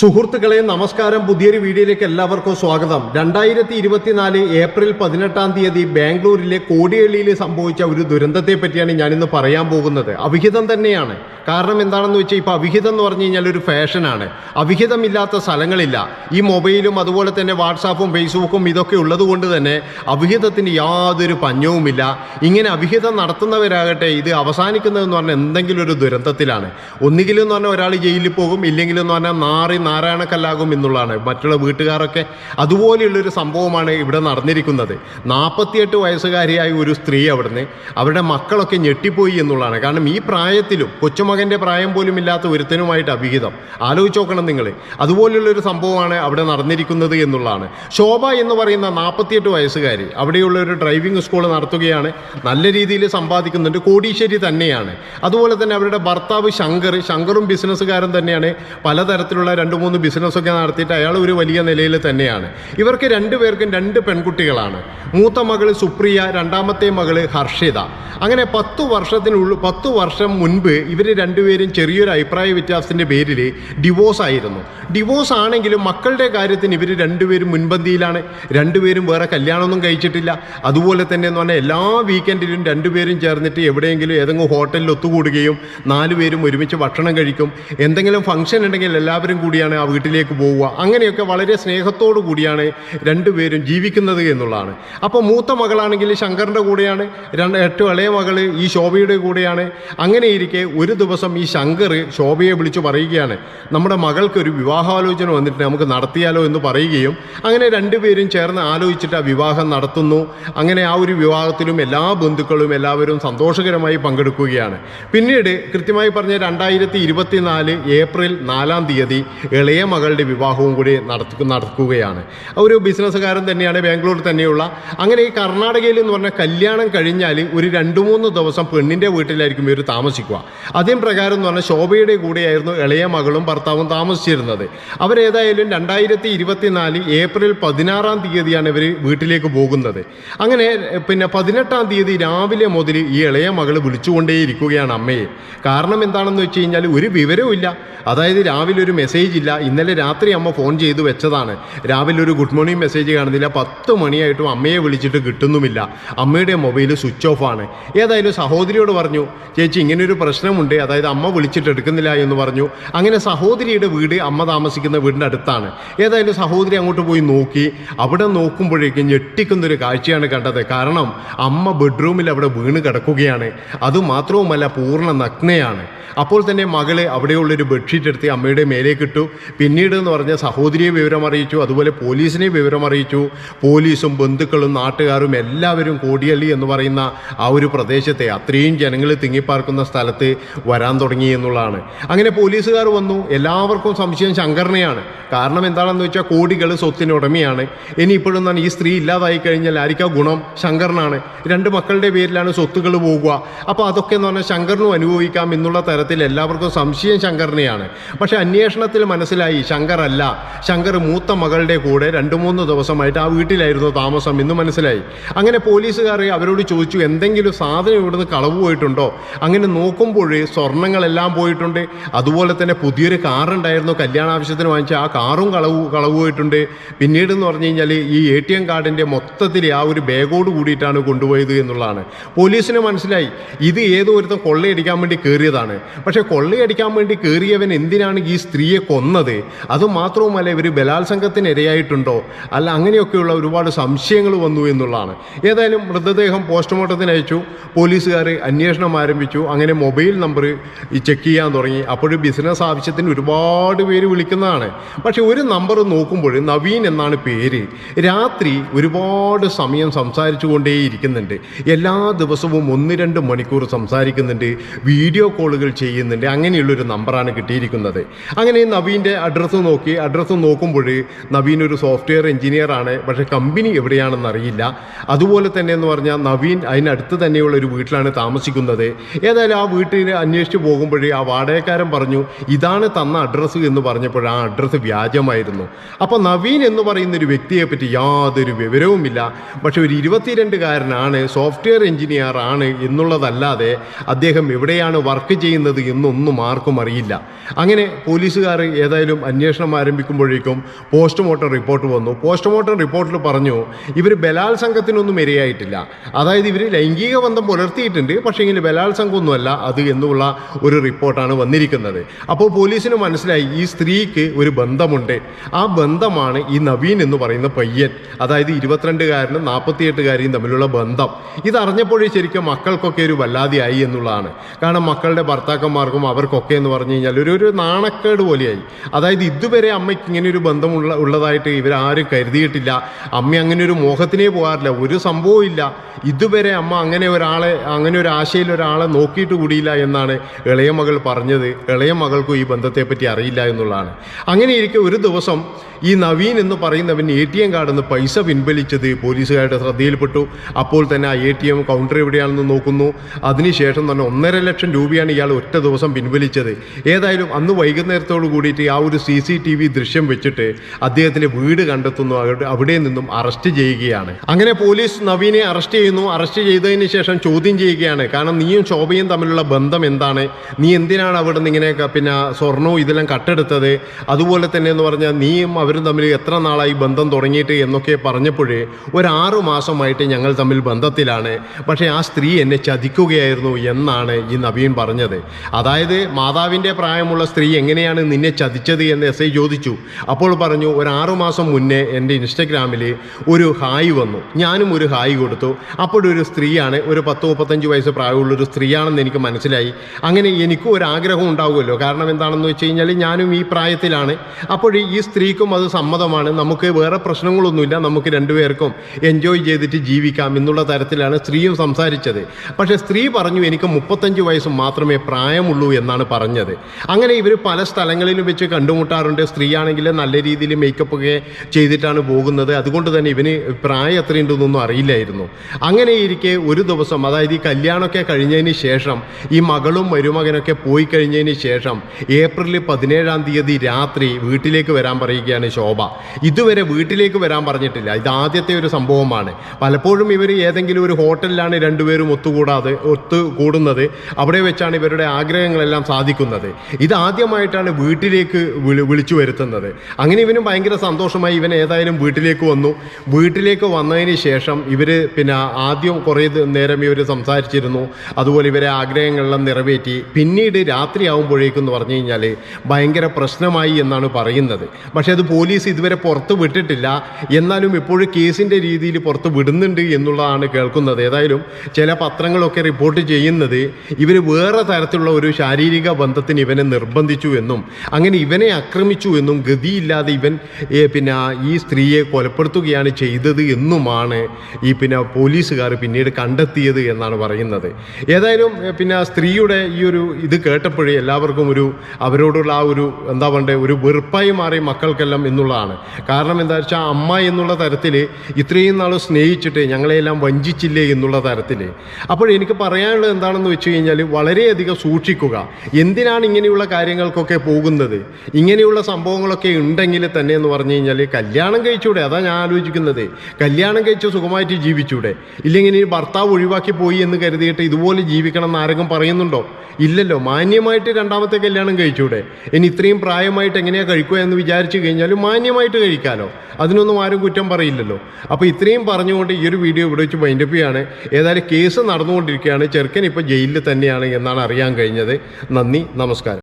സുഹൃത്തുക്കളെ നമസ്കാരം. പുതിയൊരു വീഡിയോയിലേക്ക് എല്ലാവർക്കും സ്വാഗതം. രണ്ടായിരത്തി ഇരുപത്തിനാല് ഏപ്രിൽ പതിനെട്ടാം തീയതി ബാംഗ്ലൂരിലെ കോടിയള്ളിയിൽ സംഭവിച്ച ഒരു ദുരന്തത്തെ പറ്റിയാണ് ഞാനിന്ന് പറയാൻ പോകുന്നത്. അവിഹിതം തന്നെയാണ്. കാരണം എന്താണെന്ന് വെച്ചാൽ ഇപ്പോൾ അവിഹിതം എന്ന് പറഞ്ഞു കഴിഞ്ഞാൽ ഒരു ഫാഷനാണ്. അവിഹിതമില്ലാത്ത സ്ഥലങ്ങളില്ല. ഈ മൊബൈലും അതുപോലെ തന്നെ വാട്സാപ്പും ഫേസ്ബുക്കും ഇതൊക്കെ ഉള്ളതുകൊണ്ട് തന്നെ അവിഹിതത്തിന് യാതൊരു പഞ്ഞവുമില്ല. ഇങ്ങനെ അവിഹിതം നടത്തുന്നവരാകട്ടെ ഇത് അവസാനിക്കുന്നതെന്ന് പറഞ്ഞാൽ എന്തെങ്കിലും ഒരു ദുരന്തത്തിലാണ്. ഒന്നുകിലും എന്ന് പറഞ്ഞാൽ ഒരാൾ ജയിലിൽ പോകും. ഇല്ലെങ്കിലും എന്ന് പറഞ്ഞാൽ നാറി നാരായണക്കല്ലാകും എന്നുള്ളതാണ്. മറ്റുള്ള വീട്ടുകാരൊക്കെ അതുപോലെയുള്ളൊരു സംഭവമാണ് ഇവിടെ നടന്നിരിക്കുന്നത്. നാൽപ്പത്തിയെട്ട് വയസ്സുകാരിയായ ഒരു സ്ത്രീ അവിടുന്ന് അവരുടെ മക്കളൊക്കെ ഞെട്ടിപ്പോയി എന്നുള്ളതാണ്. കാരണം ഈ പ്രായത്തിലും കൊച്ചുമകന്റെ പ്രായം പോലും ഇല്ലാത്ത ഒരുത്തനുമായിട്ട് അഭിഹിതം. ആലോചിച്ച് നോക്കണം നിങ്ങൾ അതുപോലെയുള്ളൊരു സംഭവമാണ് അവിടെ നടന്നിരിക്കുന്നത് എന്നുള്ളതാണ്. ശോഭ എന്ന് പറയുന്ന നാൽപ്പത്തിയെട്ട് വയസ്സുകാരി അവിടെയുള്ള ഒരു ഡ്രൈവിംഗ് സ്കൂൾ നടത്തുകയാണ്. നല്ല രീതിയിൽ സമ്പാദിക്കുന്നുണ്ട്. കോടീശ്വരി തന്നെയാണ്. അതുപോലെ തന്നെ അവരുടെ ഭർത്താവ് ശങ്കർ ശങ്കറും ബിസിനസ്സുകാരൻ തന്നെയാണ് പലതരത്തിലുള്ള രണ്ട് മൂന്ന് ബിസിനസ്സൊക്കെ നടത്തിയിട്ട് അയാൾ ഒരു വലിയ നിലയിൽ തന്നെയാണ്. ഇവർക്ക് രണ്ടുപേർക്കും രണ്ട് പെൺകുട്ടികളാണ്. മൂത്ത മകൾ സുപ്രിയ രണ്ടാമത്തെ മകൾ ഹർഷിത. അങ്ങനെ പത്തു വർഷത്തിനുള്ളിൽ പത്തു വർഷം മുൻപ് ഇവർ രണ്ടുപേരും ചെറിയൊരു അഭിപ്രായ വ്യത്യാസത്തിന്റെ പേരിൽ ഡിവോഴ്സ് ആയിരുന്നു. ഡിവോഴ്സ് ആണെങ്കിലും മക്കളുടെ കാര്യത്തിന് ഇവർ രണ്ടുപേരും മുൻപന്തിയിലാണ്. രണ്ടുപേരും വേറെ കല്യാണമൊന്നും കഴിച്ചിട്ടില്ല. അതുപോലെ തന്നെ എന്ന് പറഞ്ഞാൽ എല്ലാ വീക്കെൻഡിലും രണ്ടുപേരും ചേർന്നിട്ട് എവിടെയെങ്കിലും ഏതെങ്കിലും ഹോട്ടലിൽ ഒത്തുകൂടുകയും നാലുപേരും ഒരുമിച്ച് ഭക്ഷണം കഴിക്കും. എന്തെങ്കിലും ഫംഗ്ഷൻ ഉണ്ടെങ്കിൽ എല്ലാവരും കൂടിയാണ് ആ വീട്ടിലേക്ക് പോവുക. അങ്ങനെയൊക്കെ വളരെ സ്നേഹത്തോടു കൂടിയാണ് രണ്ടുപേരും ജീവിക്കുന്നത് എന്നുള്ളതാണ്. അപ്പോൾ മൂത്ത മകളാണെങ്കിൽ ശങ്കറിന്റെ കൂടെയാണ് രണ്ട് ഏറ്റവും ഇളയ മകൾ ഈ ശോഭയുടെ കൂടെയാണ്. അങ്ങനെ ഇരിക്കെ ഒരു ദിവസം ഈ ശങ്കർ ശോഭയെ വിളിച്ചു പറയുകയാണ് നമ്മുടെ മകൾക്കൊരു വിവാഹാലോചന വന്നിട്ട് നമുക്ക് നടത്തിയാലോ എന്ന് പറയുകയും അങ്ങനെ രണ്ടുപേരും ചേർന്ന് ആലോചിച്ചിട്ട് ആ വിവാഹം നടത്തുന്നു. അങ്ങനെ ആ ഒരു വിവാഹത്തിലും എല്ലാ ബന്ധുക്കളും എല്ലാവരും സന്തോഷകരമായി പങ്കെടുക്കുകയാണ്. പിന്നീട് കൃത്യമായി പറഞ്ഞ രണ്ടായിരത്തി ഇരുപത്തിനാല് ഏപ്രിൽ നാലാം തീയതി ഇളയ മകളുടെ വിവാഹവും കൂടി നടത്തി നടക്കുകയാണ്. ഒരു ബിസിനസ്സുകാരൻ തന്നെയാണ് ബാംഗ്ലൂർ തന്നെയുള്ള. അങ്ങനെ ഈ കർണാടകയിൽ എന്ന് പറഞ്ഞാൽ കല്യാണം കഴിഞ്ഞാൽ ഒരു രണ്ട് മൂന്ന് ദിവസം പെണ്ണിന്റെ വീട്ടിലായിരിക്കും ഇവർ താമസിക്കുക. അതേ പ്രകാരം എന്ന് പറഞ്ഞാൽ ശോഭയുടെ കൂടെയായിരുന്നു ഇളയ മകളും ഭർത്താവും താമസിച്ചിരുന്നത്. അവരേതായാലും രണ്ടായിരത്തി ഇരുപത്തിനാല് ഏപ്രിൽ പതിനാറാം തീയതിയാണ് ഇവർ വീട്ടിലേക്ക് പോകുന്നത്. അങ്ങനെ പിന്നെ പതിനെട്ടാം തീയതി രാവിലെ മുതൽ ഈ ഇളയ മകൾ വിളിച്ചുകൊണ്ടേയിരിക്കുകയാണ് അമ്മയെ. കാരണം എന്താണെന്ന് വെച്ച് കഴിഞ്ഞാൽ ഒരു വിവരവും ഇല്ല അതായത് രാവിലെ ഒരു മെസ്സേജ് ഇല്ല. ഇന്നലെ രാത്രി അമ്മ ഫോൺ ചെയ്ത് വെച്ചതാണ്. രാവിലെ ഒരു ഗുഡ് മോർണിംഗ് മെസ്സേജ് കാണുന്നില്ല. പത്ത് മണിയായിട്ടും അമ്മയെ വിളിച്ചിട്ട് കിട്ടുന്നുമില്ല. അമ്മയുടെ മൊബൈൽ സ്വിച്ച് ഓഫ് ആണ്. ഏതായാലും സഹോദരിയോട് പറഞ്ഞു ചേച്ചി ഇങ്ങനെ ഒരു പ്രശ്നമുണ്ട്. അതായത് അമ്മ വിളിച്ചിട്ട് എടുക്കുന്നില്ല എന്ന് പറഞ്ഞു. അങ്ങനെ സഹോദരിയുടെ വീട് അമ്മ താമസിക്കുന്ന വീടിന്റെ അടുത്താണ്. ഏതായാലും സഹോദരി അങ്ങോട്ട് പോയി നോക്കി. അവിടെ നോക്കുമ്പോഴേക്കും ഞെട്ടിക്കുന്നൊരു കാഴ്ചയാണ് കണ്ടത്. കാരണം അമ്മ ബെഡ്റൂമിൽ അവിടെ വീണ് കിടക്കുകയാണ്. അതുമാത്രവുമല്ല പൂർണ നഗ്നയാണ്. അപ്പോൾ തന്നെ മകൾ അവിടെയുള്ളൊരു ബെഡ്ഷീറ്റ് എടുത്ത് അമ്മയുടെ മേലേക്ക് ഇട്ടു. പിന്നീട് എന്ന് പറഞ്ഞാൽ സഹോദരിയെ വിവരം അറിയിച്ചു അതുപോലെ പോലീസിനെ വിവരം അറിയിച്ചു. പോലീസും ബന്ധുക്കളും നാട്ടുകാരും എല്ലാവരും കോടിയള്ളി എന്ന് പറയുന്ന ആ ഒരു പ്രദേശത്തെ അത്രയും ജനങ്ങൾ തിങ്ങിപ്പാർക്കുന്ന സ്ഥലത്ത് വരാൻ തുടങ്ങി എന്നുള്ളതാണ്. അങ്ങനെ പോലീസുകാർ വന്നു. എല്ലാവർക്കും സംശയം ശങ്കറിനെയാണ്. കാരണം എന്താണെന്ന് വെച്ചാൽ കോടികൾ സ്വത്തിന് ഉടമയാണ്. ഇനി ഇപ്പോഴും തന്നെ ഈ സ്ത്രീ ഇല്ലാതായി കഴിഞ്ഞാൽ ആയിരിക്കാ ഗുണം? ശങ്കറിനാണ്. രണ്ട് മക്കളുടെ പേരിലാണ് സ്വത്തുകൾ പോകുക. അപ്പോൾ അതൊക്കെ എന്ന് പറഞ്ഞാൽ ശങ്കറിനും അനുഭവിക്കാം എന്നുള്ള തരത്തിൽ എല്ലാവർക്കും സംശയം ശങ്കറിനെയാണ്. പക്ഷേ അന്വേഷണത്തിൽ മനസ്സിലായി ശങ്കർ അല്ല ശങ്കർ മൂത്ത മകളുടെ കൂടെ രണ്ട് മൂന്ന് ദിവസമായിട്ട് ആ വീട്ടിലായിരുന്നു താമസം എന്ന് മനസ്സിലായി. അങ്ങനെ പോലീസുകാർ അവരോട് ചോദിച്ചു എന്തെങ്കിലും സാധനം ഇവിടുന്ന് കളവ് പോയിട്ടുണ്ടോ? അങ്ങനെ നോക്കുമ്പോൾ സ്വർണങ്ങളെല്ലാം പോയിട്ടുണ്ട്. അതുപോലെ തന്നെ പുതിയൊരു കാറുണ്ടായിരുന്നു കല്യാണ ആവശ്യത്തിന് വാങ്ങിച്ച ആ കാറും കളവ് കളവ് പോയിട്ടുണ്ട്. പിന്നീട് എന്ന് പറഞ്ഞു കഴിഞ്ഞാൽ ഈ എ ടി എം കാർഡിന്റെ മൊത്തത്തിൽ ആ ഒരു ബാഗോട് കൂടിയിട്ടാണ് കൊണ്ടുപോയത് എന്നുള്ളതാണ്. പോലീസിന് മനസ്സിലായി ഇത് ഏതോ ഒരുത്തം കൊള്ളയടിക്കാൻ വേണ്ടി കയറിയതാണ് പക്ഷേ കൊള്ളയടിക്കാൻ വേണ്ടി കയറിയവൻ എന്തിനാണ് ഈ സ്ത്രീയെ കൊന്നത്? അതുമാത്രവുമല്ല ഇവർ ബലാത്സംഗത്തിന് ഇരയായിട്ടുണ്ടോ അല്ല അങ്ങനെയൊക്കെയുള്ള ഒരുപാട് സംശയങ്ങൾ വന്നു എന്നുള്ളതാണ്. ഏതായാലും മൃതദേഹം പോസ്റ്റ്മോർട്ടത്തിന് അയച്ചു. പോലീസുകാർ അന്വേഷണം ആരംഭിച്ചു. അങ്ങനെ മൊബൈൽ നമ്പർ ചെക്ക് ചെയ്യാൻ തുടങ്ങി. അപ്പോൾ ബിസിനസ് ആവശ്യത്തിന് ഒരുപാട് പേര് വിളിക്കുന്നതാണ്. പക്ഷേ ഒരു നമ്പർ നോക്കുമ്പോൾ നവീൻ എന്നാണ് പേര്. രാത്രി ഒരുപാട് സമയം സംസാരിച്ചു കൊണ്ടേയിരിക്കുന്നുണ്ട് എല്ലാ ദിവസവും ഒന്ന് രണ്ട് മണിക്കൂർ സംസാരിക്കുന്നുണ്ട്. വീഡിയോ കോളുകൾ ചെയ്യുന്നുണ്ട്. അങ്ങനെയുള്ളൊരു നമ്പറാണ് കിട്ടിയിരിക്കുന്നത്. അങ്ങനെ ഈ നവീന്റെ അഡ്രസ്സ് നോക്കി അഡ്രസ്സ് നോക്കുമ്പോൾ നവീൻ ഒരു സോഫ്റ്റ്വെയർ എഞ്ചിനീയർ ആണ്. പക്ഷേ കമ്പനി എവിടെയാണെന്ന് അറിയില്ല. അതുപോലെ തന്നെ എന്ന് പറഞ്ഞാൽ നവീൻ അതിനടുത്ത് തന്നെയുള്ള ഒരു വീട്ടിലാണ് താമസിക്കുന്നത്. ഏതായാലും ആ വീട്ടിൽ അന്വേഷിച്ച് പോകുമ്പോൾ ആ വാടകക്കാരൻ പറഞ്ഞു ഇതാണ് തന്ന അഡ്രസ്സ് എന്ന് പറഞ്ഞപ്പോൾ ആ അഡ്രസ്സ് വ്യാജമായിരുന്നു. അപ്പോൾ നവീൻ എന്ന് പറയുന്ന ഒരു വ്യക്തിയെ പറ്റി യാതൊരു വിവരവുമില്ല. പക്ഷെ ഒരു ഇരുപത്തിരണ്ടുകാരനാണ് സോഫ്റ്റ്വെയർ എഞ്ചിനീയർ ആണ് എന്നുള്ളതല്ലാതെ അദ്ദേഹം എവിടെയാണ് വർക്ക് ചെയ്യുന്നത് എന്നൊന്നും ആർക്കും അറിയില്ല. അങ്ങനെ പോലീസുകാർ ഏതായാലും അന്വേഷണം ആരംഭിക്കുമ്പോഴേക്കും പോസ്റ്റ്മോർട്ടം റിപ്പോർട്ട് വന്നു. പോസ്റ്റ്മോർട്ടം റിപ്പോർട്ടിൽ പറഞ്ഞു ഇവർ ബലാത്സംഗത്തിനൊന്നും ഇരയായിട്ടില്ല. അതായത് ഇവർ ലൈംഗിക ബന്ധം പുലർത്തിയിട്ടുണ്ട് പക്ഷേ ഇങ്ങനെ ബലാത്സംഗമൊന്നുമല്ല അത് എന്നുള്ള ഒരു റിപ്പോർട്ടാണ് വന്നിരിക്കുന്നത്. അപ്പോൾ പോലീസിന് മനസ്സിലായി ഈ സ്ത്രീക്ക് ഒരു ബന്ധമുണ്ട്. ആ ബന്ധമാണ് ഈ നവീൻ എന്ന് പറയുന്ന പയ്യൻ അതായത് ഇരുപത്തിരണ്ടുകാരനും നാൽപ്പത്തിയെട്ടുകാരിയും തമ്മിലുള്ള ബന്ധം. ഇതറിഞ്ഞപ്പോഴേ ശരിക്കും മക്കൾക്കൊക്കെ ഒരു വല്ലാതെയായി എന്നുള്ളതാണ്. കാരണം മക്കളുടെ ഭർത്താക്കന്മാർക്കും അവർക്കൊക്കെ എന്ന് പറഞ്ഞു കഴിഞ്ഞാൽ ഒരു ഒരു നാണക്കേട് പോലെയായി. അതായത് ഇതുവരെ അമ്മയ്ക്ക് ഇങ്ങനെ ഒരു ബന്ധമുള്ള ഉള്ളതായിട്ട് ഇവരാരും കരുതിയിട്ടില്ല. അമ്മ അങ്ങനെ ഒരു മോഹത്തിനേ പോകാറില്ല. ഒരു സംഭവവും ഇല്ല. ഇതുവരെ അമ്മ അങ്ങനെ ഒരാളെ അങ്ങനെ ഒരു ആശയിൽ ഒരാളെ നോക്കിയിട്ട് കൂടിയില്ല എന്നാണ് ഇളയ മകൾ പറഞ്ഞത്. ഇളയ മകൾക്കും ഈ ബന്ധത്തെപ്പറ്റി അറിയില്ല എന്നുള്ളതാണ്. അങ്ങനെയിരിക്കെ ഒരു ദിവസം ഈ നവീൻ എന്ന് പറയുന്നവൻ എ ടി എം കാർഡിൽ നിന്ന് പൈസ പിൻവലിച്ചത് പോലീസുകാരുടെ ശ്രദ്ധയിൽപ്പെട്ടു. അപ്പോൾ തന്നെ ആ എ ടി എം കൗണ്ടർ എവിടെയാണെന്ന് നോക്കുന്നു. അതിനുശേഷം തന്നെ ഒന്നര ലക്ഷം രൂപയാണ് ഇയാൾ ഒറ്റ ദിവസം പിൻവലിച്ചത്. ഏതായാലും അന്ന് വൈകുന്നേരത്തോട് കൂടിയിട്ട് ആ ഒരു സി സി ടി വി ദൃശ്യം വെച്ചിട്ട് അദ്ദേഹത്തിന്റെ വീട് കണ്ടെത്തുന്നു. അവിടെ നിന്നും അറസ്റ്റ് ചെയ്യുകയാണ്. അങ്ങനെ പോലീസ് നവീനെ അറസ്റ്റ് ചെയ്യുന്നു. അറസ്റ്റ് ചെയ്തതിന് ശേഷം ചോദ്യം ചെയ്യുകയാണ്. കാരണം നീയും ശോഭയും തമ്മിലുള്ള ബന്ധം എന്താണ്? നീ എന്തിനാണ് അവിടെ നിന്ന് ഇങ്ങനെ പിന്നെ സ്വർണവും ഇതെല്ലാം കട്ടെടുത്തത്? അതുപോലെ തന്നെ എന്ന് പറഞ്ഞാൽ നീയും അവരും തമ്മിൽ എത്ര നാളായി ബന്ധം തുടങ്ങിയിട്ട് എന്നൊക്കെ പറഞ്ഞപ്പോഴേ ഒരു ആറു മാസമായിട്ട് ഞങ്ങൾ തമ്മിൽ ബന്ധത്തിലാണ്. പക്ഷേ ആ സ്ത്രീ എന്നെ ചതിക്കുകയായിരുന്നു എന്നാണ് ഈ നവീൻ പറഞ്ഞത്. അതായത് മാതാവിന്റെ പ്രായമുള്ള സ്ത്രീ എങ്ങനെയാണ് നിന്നെ ചതിച്ചത് എന്ന് എസ് ഐ ചോദിച്ചു. അപ്പോൾ പറഞ്ഞു ഒരു ആറു മാസം മുന്നേ എന്റെ ഇൻസ്റ്റഗ്രാമിൽ ഒരു ഹായ് വന്നു. ഞാനും ഒരു ഹായ് കൊടുത്തു. അപ്പോഴൊരു സ്ത്രീയാണ് ഒരു പത്ത് മുപ്പത്തഞ്ച് വയസ്സ് പ്രായമുള്ളൊരു സ്ത്രീയാണെന്ന് എനിക്ക് മനസ്സിലായി. അങ്ങനെ എനിക്കും ഒരു ആഗ്രഹം ഉണ്ടാവുമല്ലോ. കാരണം എന്താണെന്ന് വെച്ച് കഴിഞ്ഞാൽ ഞാനും ഈ പ്രായത്തിലാണ്. അപ്പോൾ ഈ സ്ത്രീക്കും അത് സമ്മതമാണ്. നമുക്ക് വേറെ പ്രശ്നങ്ങളൊന്നുമില്ല. നമുക്ക് രണ്ടുപേർക്കും എൻജോയ് ചെയ്തിട്ട് ജീവിക്കാം എന്നുള്ള തരത്തിലാണ് സ്ത്രീയും സംസാരിച്ചത്. പക്ഷേ സ്ത്രീ പറഞ്ഞു എനിക്ക് മുപ്പത്തഞ്ച് വയസ്സ് മാത്രമേ പ്രായമുള്ളൂ എന്നാണ് പറഞ്ഞത്. അങ്ങനെ ഇവർ പല സ്ഥലങ്ങളിലും കണ്ടുമുട്ടാറുണ്ട്. സ്ത്രീയാണെങ്കിൽ നല്ല രീതിയിൽ മേക്കപ്പ് ഒക്കെ ചെയ്തിട്ടാണ് പോകുന്നത്. അതുകൊണ്ട് തന്നെ ഇവന് പ്രായം എത്രയുണ്ടെന്നൊന്നും അറിയില്ലായിരുന്നു. അങ്ങനെ ഇരിക്കെ ഒരു ദിവസം അതായത് ഈ കല്യാണമൊക്കെ കഴിഞ്ഞതിന് ശേഷം ഈ മകളും മരുമകനൊക്കെ പോയി കഴിഞ്ഞതിന് ശേഷം ഏപ്രിൽ പതിനേഴാം തീയതി രാത്രി വീട്ടിലേക്ക് വരാൻ പറയുകയാണ് ശോഭ. ഇതുവരെ വീട്ടിലേക്ക് വരാൻ പറഞ്ഞിട്ടില്ല. ഇത് ആദ്യത്തെ ഒരു സംഭവമാണ്. പലപ്പോഴും ഇവർ ഏതെങ്കിലും ഒരു ഹോട്ടലിലാണ് രണ്ടുപേരും ഒത്തുകൂടാതെ ഒത്തുകൂടുന്നത്. അവിടെ വെച്ചാണ് ഇവരുടെ ആഗ്രഹങ്ങളെല്ലാം സാധിക്കുന്നത്. ഇത് ആദ്യമായിട്ടാണ് വീട്ടിലേക്ക് വിളി വിളിച്ചു വരുത്തുന്നത്. അങ്ങനെ ഇവനും ഭയങ്കര സന്തോഷമായി. ഇവൻ ഏതായാലും വീട്ടിലേക്ക് വന്നു. വീട്ടിലേക്ക് വന്നതിന് ശേഷം ഇവർ പിന്നെ ആദ്യം കുറേ നേരം ഇവർ സംസാരിച്ചിരുന്നു. അതുപോലെ ഇവരെ ആഗ്രഹങ്ങളെല്ലാം നിറവേറ്റി. പിന്നീട് രാത്രിയാവുമ്പോഴേക്കും എന്ന് പറഞ്ഞു കഴിഞ്ഞാൽ ഭയങ്കര പ്രശ്നമായി എന്നാണ് പറയുന്നത്. പക്ഷേ അത് പോലീസ് ഇതുവരെ പുറത്ത് വിട്ടിട്ടില്ല. എന്നാലും ഇപ്പോഴും കേസിന്റെ രീതിയിൽ പുറത്ത് വിടുന്നുണ്ട് എന്നുള്ളതാണ് കേൾക്കുന്നത്. ഏതായാലും ചില പത്രങ്ങളൊക്കെ റിപ്പോർട്ട് ചെയ്യുന്നത് ഇവർ വേറെ തരത്തിലുള്ള ഒരു ശാരീരിക ബന്ധത്തിന് ഇവനെ നിർബന്ധിച്ചു എന്നും അങ്ങനെ ഇവനെ ആക്രമിച്ചു എന്നും ഗതിയില്ലാതെ ഇവൻ പിന്നെ ഈ സ്ത്രീയെ കൊലപ്പെടുത്തുകയാണ് ചെയ്തത് എന്നുമാണ് ഈ പിന്നെ പോലീസുകാർ പിന്നീട് കണ്ടെത്തിയത് എന്നാണ് പറയുന്നത്. ഏതായാലും പിന്നെ സ്ത്രീയുടെ ഈ ഒരു ഇത് കേട്ടപ്പോഴേ എല്ലാവർക്കും ഒരു അവരോടുള്ള ആ ഒരു എന്താ പറയണ്ടേ ഒരു വെറുപ്പായി മാറി മക്കൾക്കെല്ലാം എന്നുള്ളതാണ്. കാരണം എന്താ വെച്ചാൽ അമ്മ എന്നുള്ള തരത്തിൽ ഇത്രയും നാൾ സ്നേഹിച്ചിട്ട് ഞങ്ങളെല്ലാം വഞ്ചിച്ചില്ലേ എന്നുള്ള തരത്തിൽ അപ്പോൾ എനിക്ക് പറയാനുള്ളത് എന്താണെന്ന് വെച്ച് കഴിഞ്ഞാൽ വളരെയധികം സൂക്ഷിക്കുക. എന്തിനാണ് ഇങ്ങനെയുള്ള കാര്യങ്ങൾക്കൊക്കെ പോകുന്നത്? ഇങ്ങനെയുള്ള സംഭവങ്ങളൊക്കെ ഉണ്ടെങ്കിൽ തന്നെ എന്ന് പറഞ്ഞു കഴിഞ്ഞാൽ കല്യാണം കഴിച്ചൂടെ അതാ ഞാൻ ആലോചിക്കുന്നത്. കല്യാണം കഴിച്ച് സുഖമായിട്ട് ജീവിച്ചൂടെ. ഇല്ലെങ്കിൽ ഇനി ഭർത്താവ് ഒഴിവാക്കി പോയി എന്ന് കരുതിയിട്ട് ഇതുപോലെ ജീവിക്കണം എന്ന് ആരെങ്കിലും പറയുന്നുണ്ടോ? ഇല്ലല്ലോ മാന്യമായിട്ട് രണ്ടാമത്തെ കല്യാണം കഴിച്ചൂടെ. ഇനി ഇത്രയും പ്രായമായിട്ട് എങ്ങനെയാണ് കഴിക്കുക എന്ന് വിചാരിച്ചു കഴിഞ്ഞാൽ മാന്യമായിട്ട് കഴിക്കാമല്ലോ അതിനൊന്നും ആരും കുറ്റം പറയില്ലല്ലോ. അപ്പോൾ ഇത്രയും പറഞ്ഞുകൊണ്ട് ഈ ഒരു വീഡിയോ ഇവിടെ വെച്ച് വൈൻഡപ്പ് ചെയ്യാണ്. ഏതായാലും കേസ് നടന്നുകൊണ്ടിരിക്കുകയാണ്. ചെറുക്കൻ ഇപ്പോൾ ജയിലിൽ തന്നെയാണ് എന്നാണ് അറിയാൻ കഴിഞ്ഞത്. നന്ദി നമസ്കാരം.